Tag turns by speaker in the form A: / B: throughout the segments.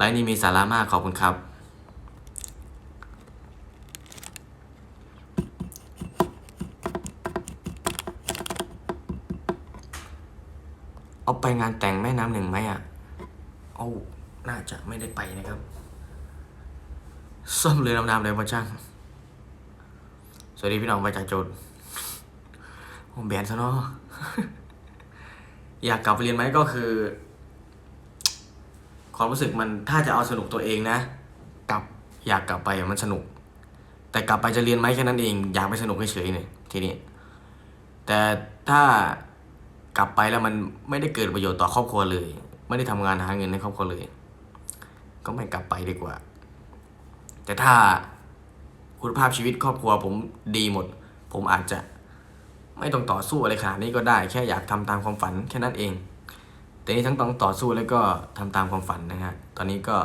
A: ไลน์นี้มีสาระมากขอบคุณครับ เอาไปงานแต่งแม่น้ำหนึ่งไหมอะโอ้าน่าจะไม่ได้ไปนะครับซ่อมเรือดำน้ำเลยพ่อช่าง สวัสดีพี่น้องประชาชนผมแบนซะเนาะอยากกลับไปเรียนไหมก็คือ ความรู้สึกมันถ้าจะเอาสนุกตัวเองนะ กลับอยากกลับไปอะมันสนุก แต่กลับไปจะเรียนไหมแค่นั้นเอง อยากไปสนุกเฉยๆเนี่ยทีนี้ แต่ถ้ากลับไปแล้วมันไม่ได้เกิดประโยชน์ต่อครอบครัวเลย ไม่ได้ทำงานหาเงินให้ครอบครัวเลย ก็ไม่กลับไปดีกว่า แต่ถ้าคุณภาพชีวิตครอบครัวผมดีหมด ผมอาจจะไม่ต้องต่อสู้อะไรขนาดนี้ก็ได้ แค่อยากทำตามความฝันแค่นั้นเอง แต่นี่ทั้งต้องต่อสู้แล้วก็ทำตามความฝันนะฮะ ตอนนี้ก็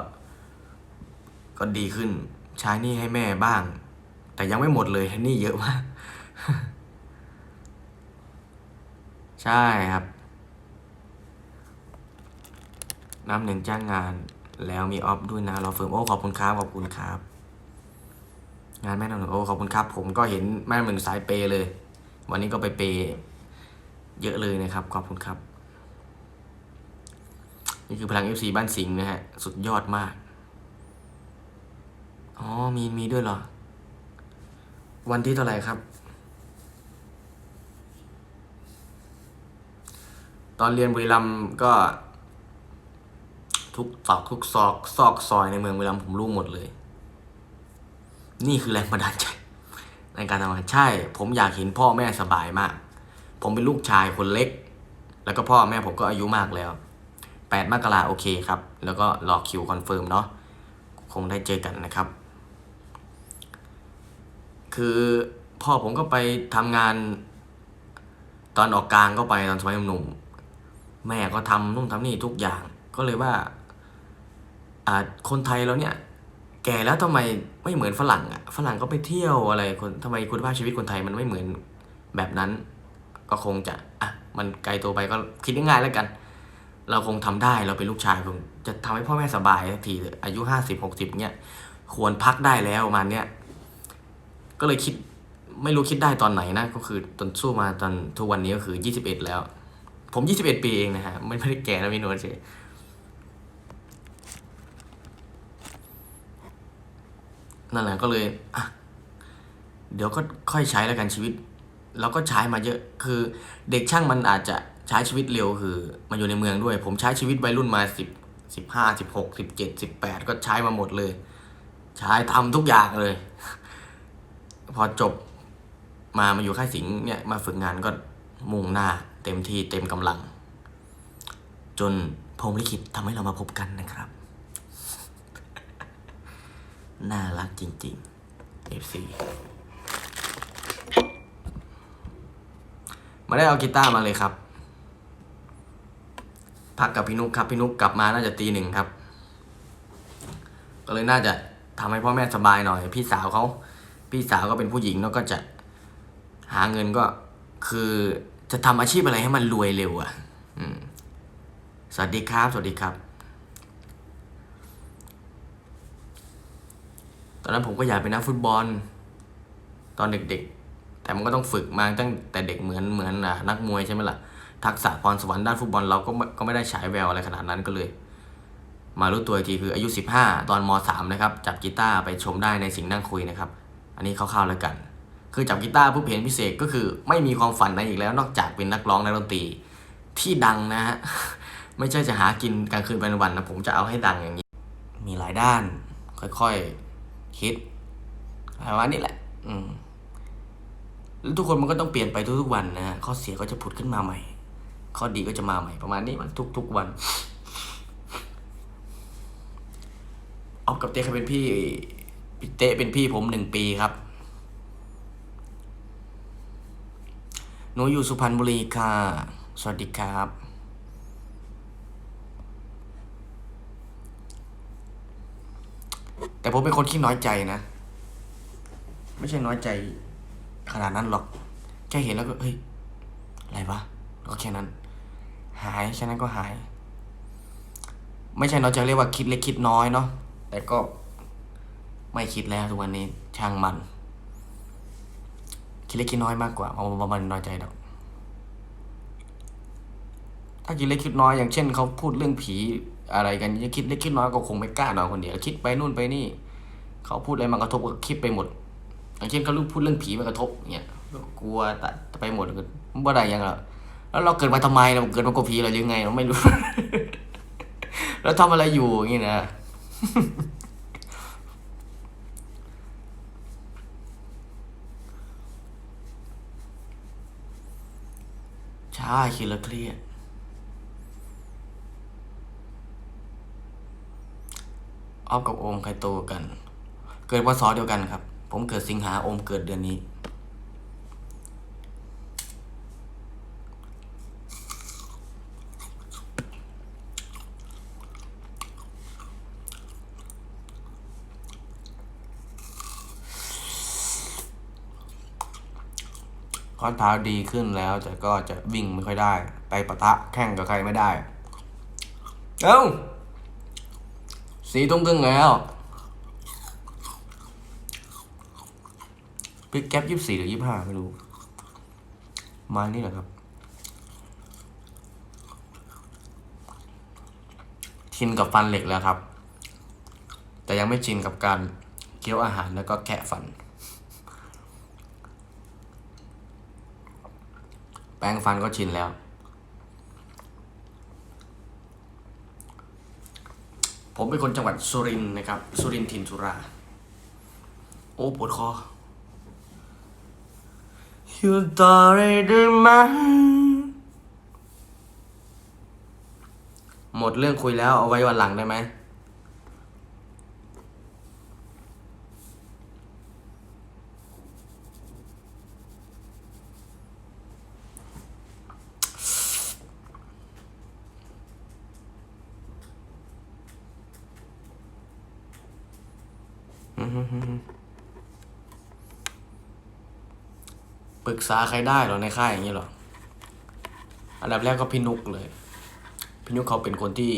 A: ก็ดีขึ้น ใช้นี้ให้แม่บ้าง แต่ยังไม่หมดเลยนี้เยอะมาก ใช่ครับ น้ำหนึ่งจ้างงาน แล้วมีออฟด้วยนะรอเฟิร์มโอ้ขอบคุณครับขอบคุณครับ งานแม่น้ำหนึ่งโอ้ขอบคุณครับ ผมก็เห็นแม่น้ำหนึ่งสายเปย์เลย วันนี้ก็ไปเปย์เยอะเลยนะครับ ขอบคุณครับ นี่คือพลัง FC บ้านสิงห์นะฮะ สุดยอดมาก อ๋อ มีมีด้วยเหรอ วันที่เท่าไหร่ครับ ตอนเรียนบุรีรัมก็ ทุกตอกทุกซอกซอกซอยในเมืองบุรีรัมผมรู้หมดเลย นี่คือแรงบันดาลใจในการทำงานใช่ ผมอยากเห็นพ่อแม่สบายมาก ผมเป็นลูกชายคนเล็ก แล้วก็พ่อแม่ผมก็อายุมากแล้ว แปดมกราโอเคครับ แล้วก็รอคิวคอนเฟิร์มเนาะคงได้เจอกันนะครับ คือพ่อผมก็ไปทำงานตอนออกกลางก็ไปตอนสมัยหนุ่มแม่ก็ทำนู่นทำนี่ทุกอย่าง ก็เลยว่าอ่าคนไทยเราเนี่ย แก่แล้วทำไมไม่เหมือนฝรั่งอะฝรั่งก็ไปเที่ยวอะไรคนทำไมคุณภาพชีวิตคนไทยมันไม่เหมือนแบบนั้น ก็คงจะอะมันไกลตัวไปก็คิดง่ายๆแล้วกัน เราคงทำได้เราเป็นลูกชายคงจะทำให้พ่อแม่สบายทีอายุห้าสิบหกสิบเนี่ยควรพักได้แล้วประมาณเนี้ยก็เลยคิดไม่รู้คิดได้ตอนไหนนะ ก็คือตอนสู้มาตอนทุกวันนี้ก็คือยี่สิบเอ็ดแล้ว ผมยี่สิบเอ็ดปีเองนะฮะไม่ไม่ได้แก่นะพี่นวลเฉยนั่นแหละก็เลยเดี๋ยวก็ค่อยใช้แล้วกันชีวิต เราก็ใช้มาเยอะคือเด็กช่างมันอาจจะ ใช้ชีวิตเร็วคือมาอยู่ในเมืองด้วย ผมใช้ชีวิตวัยรุ่นมาสิบสิบห้าสิบหกสิบเจ็ดสิบแปดก็ใช้มาหมดเลย ใช้ทำทุกอย่างเลย พอจบมามาอยู่ค่ายสิงห์เนี่ยมาฝึกงานก็มุ่งหน้า เต็มที่เต็มกำลัง จนพรหมลิขิตทำให้เรามาพบกันนะครับ น่ารักจริงๆ FC มาได้เอากีตาร์มาเลยครับ พักกับพี่นุกครับพี่นุกกลับมาน่าจะตีหนึ่งครับ ก็เลยน่าจะทำให้พ่อแม่สบายหน่อย พี่สาวเขาพี่สาวก็เป็นผู้หญิงแล้วก็จะหาเงินก็คือจะทำอาชีพอะไรให้มันรวยเร็วอะ่ะสวัสดีครับ สวัสดีครับ ตอนนั้นผมก็อยากเป็นนักฟุตบอล ตอนเด็กๆ แต่มันก็ต้องฝึกมาตั้งแต่เด็กเหมือนเหมือนนักมวยใช่ไหมล่ะ ทักษะพรสวรรค์ด้านฟุตบอลเราก็ไม่ก็ไม่ได้ฉายแววอะไรขนาดนั้นก็เลย มารู้ตัวอีกทีคืออายุ 15 ตอนม .3 นะครับจับกีตาร์ไปชมได้ในสิ่งนั่งคุยนะครับ อันนี้คร่าวๆแล้วกัน คือจับกีตาร์ผู้เห็นพิเศษก็คือ ไม่มีความฝันอะไรอีกแล้ว นอกจากเป็นนักร้องนักดนตรีที่ดังนะฮะไม่ใช่จะหากินกลางคืนเป็นวันนะผมจะเอาให้ดังอย่างนี้ มีหลายด้าน ค่อยๆคิดอะไรว่านี่แหละ อืมแล้วทุกคนมันก็ต้องเปลี่ยนไปทุกๆวันนะฮะข้อเสียก็จะผุดขึ้นมาใหม่ ข้อดีก็จะมาใหม่ประมาณนี้มันทุก ๆ วันออฟกับเต้เขาเป็นพี่พเต้เป็นพี่ผมหนึ่งปีครับ หนูอยู่สุพรรณบุรีค่ะ สวัสดีครับ แต่ผมเป็นคนขี้น้อยใจนะ ไม่ใช่น้อยใจขนาดนั้นหรอก แค่เห็นแล้วก็ เฮ้ย อะไรวะ ก็แค่นั้น หายแค่นั้นก็หาย ไม่ใช่เนาะจะเรียกว่าคิดเล็กคิดน้อยเนาะแต่ก็ไม่คิดแล้วทุกวันนี้ช่างมัน คิดเล็กคิดน้อยมากกว่าเพราะว่ามันน้อยใจดอก ถ้าคิดเล็กคิดน้อยอย่างเช่นเขาพูดเรื่องผีอะไรกันจะคิดเล็กคิดน้อยก็คงไม่กล้านอนคนเดียวคิดไปนู่นไปนี่ เขาพูดอะไรมากระทบก็คิดไปหมด อย่างเช่นเขาพูดเรื่องผีมากระทบเนี่ยก็กลัวแต่ไปหมดก็บ่ได้ยังหรอ แล้วเราเกิดมาทำไมเราเกิดมากลัวผีเราหรือไง เราไม่รู้ แล้วทำอะไรอยู่อย่างนี้นะใช่คิดแล้วเครียดออฟกับโอมใครโตกว่ากัน เกิดวันศเดียวกันครับ ผมเกิดสิงหาโอมเกิดเดือนนี้ ข้อเท้าดีขึ้นแล้วแต่ก็จะวิ่งไม่ค่อยได้ ไปปะทะแข่งกับใครไม่ได้ เอ้าสี่ทุ่มครึ่งแล้วพิกแก๊ปยี่สี่หรือยี่ห้าไม่รู้ มานี่แหละครับ ชินกับฟันเหล็กแล้วครับ แต่ยังไม่ชินกับการเคี้ยวอาหารแล้วก็แคะฟัน ปรงฟันก็ชินแล้ว ผมเป็นคนจังหวัดสุรินทร์นะครับ สุรินทร์ถิ่นสุรา โอ้ปวดคออยู่ต่อเลยได้ไหมหมดเรื่องคุยแล้วเอาไว้วันหลังได้ไหม ปรึกษาใครได้หรอในค่ายอย่างนี้หรอ อันดับแรกก็พี่นุกเลย พี่นุกเขาเป็นคนที่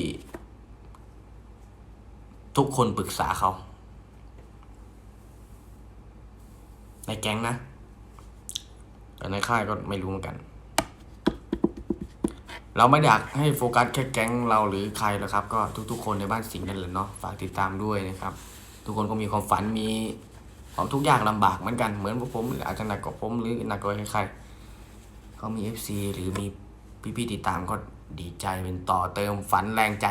A: ทุกคนปรึกษาเขา ในแก๊งนะ แต่ในค่ายก็ไม่รู้เหมือนกัน เราไม่อยากให้โฟกัสแค่แก๊งเราหรือใครหรอกครับ ก็ทุกๆคนในบ้านสิงห์นั่นแหละเนาะ ฝากติดตามด้วยนะครับ ทุกคนก็มีความฝันมีความทุกข์ยากลำบากเหมือนกันเหมือนพวกผมหรืออาจจะหนักกว่าผมหรือหนักกว่าใครๆเขามี FC หรือมีพี่ๆติดตามก็ดีใจเป็นต่อเติมฝันแรงใจ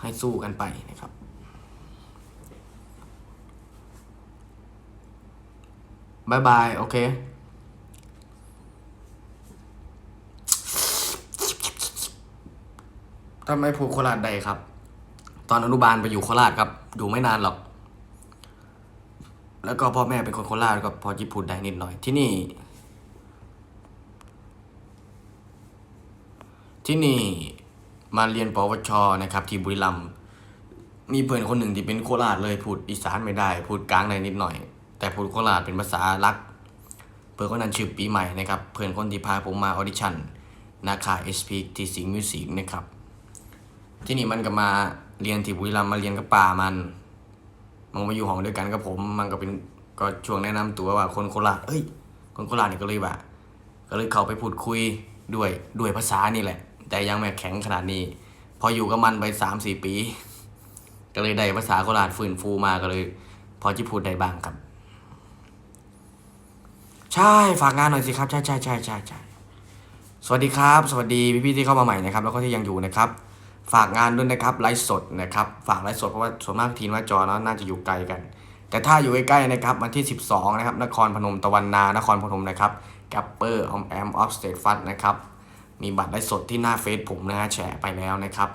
A: ให้สู้กันไปนะครับ บายบาย โอเคทำไมผูกโคราชใดครับ ตอนอนุบาลไปอยู่โคราชครับ อยู่ไม่นานหรอก แล้วก็พ่อแม่เป็นคนโคราชก็พอจิพูดได้นิดหน่อย ที่นี่ ที่นี่มาเรียนปวชนะครับ ที่บุรีรัมย์มีเพื่อนคนหนึ่งที่เป็นโคราชเลยพูดอีสานไม่ได้ พูดกลางได้นิดหน่อย แต่พูดโคราชเป็นภาษาลักเพื่อนคนนั้นชื่อปีใหม่นะครับ เพื่อนคนที่พาผมมาออดิชั่นนาคา SP ที่สิงห์มิวสิกนะครับ ที่นี่มันก็มาเรียนที่บุรีรัมย์มาเรียนกับป่ามัน มันมาอยู่ห้องด้วยกันกับผม มันก็เป็นก็ช่วงแนะนำตัวว่าคนโคราชเอ้ย คนโคราชเนี่ยก็เลยว่าก็เลยเข้าไปพูดคุยด้วยด้วยภาษานี่แหละ แต่ยังไม่แข็งขนาดนี้ พออยู่กับมันไปสามสี่ปี ก็เลยได้ภาษาโคราชฟื้นฟูมาก็เลย พอจะพูดได้บ้างครับ ใช่ฝากงานหน่อยสิครับ ใช่ใช่ใช่ใช่ใช่สวัสดีครับ สวัสดีพี่ๆที่เข้ามาใหม่นะครับ แล้วก็ที่ยังอยู่นะครับ ฝากงานด้วยนะครับไลฟ์สดนะครับฝากไลฟ์สดเพราะว่าส่วนมากทีมว่าจอเนาะน่าจะอยู่ไกลกัน แต่ถ้าอยู่ใกล้ๆนะครับวันที่ 12 นะครับ นครพนมตะวันนานครพนมนะครับแกปเปอร์ออมแอมออฟสเตทฟัดนะครับมีบัตรไลฟ์สดที่หน้าเฟซผมนะฮะแชร์ไปแล้วนะครับ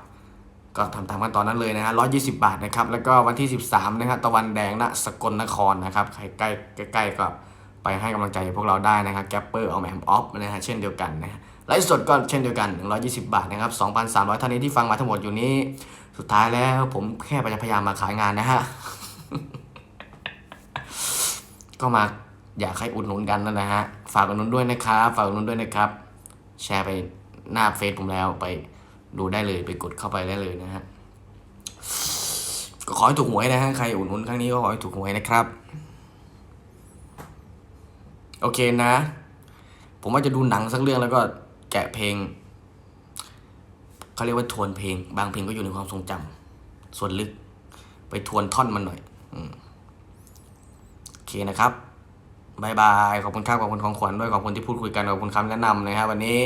A: ก็ทำตามขั้นตอนนั้นเลยนะฮะ120บาทนะครับแล้วก็วันที่ 13นะครับตะวันแดงณสกลนครนะครับใครใกล้ใกล้ๆก็ไปให้กำลังใจพวกเราได้นะครับแกปเปอร์ออมแอมออฟนะฮะเช่นเดียวกันนะฮะ ไลฟ์สดก็เช่นเดียวกัน 120 บาทนะครับ 2,300ท่านนี้ที่ฟังมาทั้งหมดอยู่นี้ สุดท้ายแล้วผมแค่พยายามมาขายงานนะฮะ ก็มาอยากให้อุดหนุนกันนั่นแหละฮะ ฝากอุดหนุนด้วยนะครับ ฝากอุดหนุนด้วยนะครับ แชร์ไปหน้าเฟซผมแล้วไปดูได้เลยไปกดเข้าไปได้เลยนะฮะ ก็ขอให้ถูกหวยนะฮะ ใครอุดหนุนครั้งนี้ก็ขอให้ถูกหวยนะครับ โอเคนะ ผมว่าจะดูหนังสักเรื่องแล้วก็ แกะเพลงเขาเรียกว่าทวนเพลง บางเพลงก็อยู่ในความทรงจำส่วนลึก ไปทวนท่อนมันหน่อยอโอเคนะครับบายบาย ขอบคุณครับขอบคุณของขวัญด้วย ขอบคุณที่พูดคุยกัน ขอบคุณคำแนะนำนะครับวันนี้